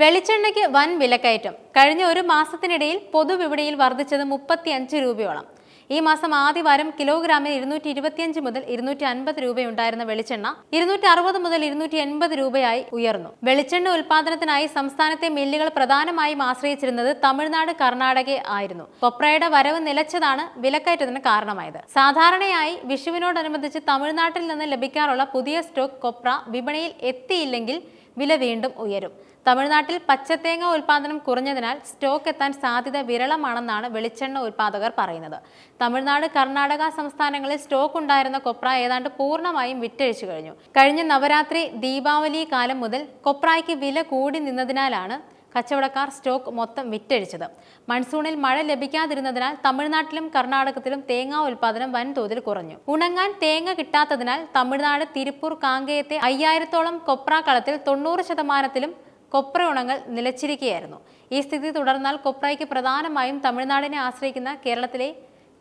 വെളിച്ചെണ്ണയ്ക്ക് വൻ വിലക്കയറ്റം. കഴിഞ്ഞ ഒരു മാസത്തിനിടയിൽ പൊതുവിപണിയിൽ വർദ്ധിച്ചത് മുപ്പത്തിയഞ്ച് രൂപയോളം. ഈ മാസം ആദ്യവാരം കിലോഗ്രാമിന് ഇരുന്നൂറ്റി ഇരുപത്തിയഞ്ച് മുതൽ ഇരുന്നൂറ്റി അൻപത് രൂപയുണ്ടായിരുന്ന വെളിച്ചെണ്ണ ഇരുന്നൂറ്റി അറുപത് മുതൽ ഇരുന്നൂറ്റി എൺപത് രൂപയായി ഉയർന്നു. വെളിച്ചെണ്ണ ഉൽപാദനത്തിനായി സംസ്ഥാനത്തെ മില്ലുകൾ പ്രധാനമായും ആശ്രയിച്ചിരുന്നത് തമിഴ്നാട് കർണാടക ആയിരുന്നു. കൊപ്രയുടെ വരവ് നിലച്ചതാണ് വിലക്കയറ്റത്തിന് കാരണമായത്. സാധാരണയായി വിഷുവിനോടനുബന്ധിച്ച് തമിഴ്നാട്ടിൽ നിന്ന് ലഭിക്കാറുള്ള പുതിയ സ്റ്റോക്ക് കൊപ്ര വിപണിയിൽ എത്തിയില്ലെങ്കിൽ വില വീണ്ടും ഉയരും. തമിഴ്നാട്ടിൽ പച്ചത്തേങ്ങ ഉൽപാദനം കുറഞ്ഞതിനാൽ സ്റ്റോക്ക് എത്താൻ സാധ്യത വിരളമാണെന്നാണ് വെളിച്ചെണ്ണ ഉൽപാദകർ പറയുന്നത്. തമിഴ്നാട് കർണാടക സംസ്ഥാനങ്ങളിൽ സ്റ്റോക്ക് ഉണ്ടായിരുന്ന കൊപ്ര ഏതാണ്ട് പൂർണമായും വിറ്റഴിച്ചു കഴിഞ്ഞു. കഴിഞ്ഞ നവരാത്രി ദീപാവലി കാലം മുതൽ കൊപ്രായ്ക്ക് വില കൂടി നിന്നതിനാലാണ് കച്ചവടക്കാർ സ്റ്റോക്ക് മൊത്തം വിറ്റഴിച്ചത്. മൺസൂണിൽ മഴ ലഭിക്കാതിരുന്നതിനാൽ തമിഴ്നാട്ടിലും കർണാടകത്തിലും തേങ്ങാ ഉൽപാദനം വൻതോതിൽ കുറഞ്ഞു. ഉണങ്ങാൻ തേങ്ങ കിട്ടാത്തതിനാൽ തമിഴ്നാട് തിരുപ്പൂർ കാങ്കയത്തെ അയ്യായിരത്തോളം കൊപ്ര കളത്തിൽ തൊണ്ണൂറ് ശതമാനത്തിലും കൊപ്ര ഉണങ്ങൾ നിലച്ചിരിക്കുകയായിരുന്നു. ഈ സ്ഥിതി തുടർന്നാൽ കൊപ്രയ്ക്ക് പ്രധാനമായും തമിഴ്നാടിനെ ആശ്രയിക്കുന്ന കേരളത്തിലെ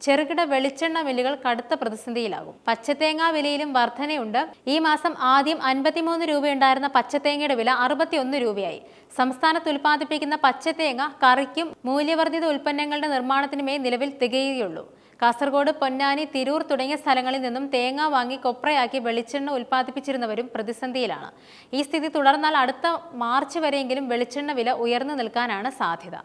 ചെറുകിട വെളിച്ചെണ്ണ മില്ലുകൾ കടുത്ത പ്രതിസന്ധിയിലാകും. പച്ചത്തേങ്ങ വിലയിലും വർധനയുണ്ട്. ഈ മാസം ആദ്യം അൻപത്തിമൂന്ന് രൂപയുണ്ടായിരുന്ന പച്ചത്തേങ്ങയുടെ വില അറുപത്തിയൊന്ന് രൂപയായി. സംസ്ഥാനത്ത് ഉൽപ്പാദിപ്പിക്കുന്ന പച്ചത്തേങ്ങ കറിക്കും മൂല്യവർദ്ധിത ഉൽപ്പന്നങ്ങളുടെ നിർമ്മാണത്തിനുമേ നിലവിൽ തികയുകയുള്ളൂ. കാസർഗോഡ് പൊന്നാനി തിരൂർ തുടങ്ങിയ സ്ഥലങ്ങളിൽ നിന്നും തേങ്ങ വാങ്ങി കൊപ്രയാക്കി വെളിച്ചെണ്ണ ഉൽപ്പാദിപ്പിച്ചിരുന്നവരും പ്രതിസന്ധിയിലാണ്. ഈ സ്ഥിതി തുടർന്നാൽ അടുത്ത മാർച്ച് വരെയെങ്കിലും വെളിച്ചെണ്ണ വില ഉയർന്നു നിൽക്കാനാണ് സാധ്യത.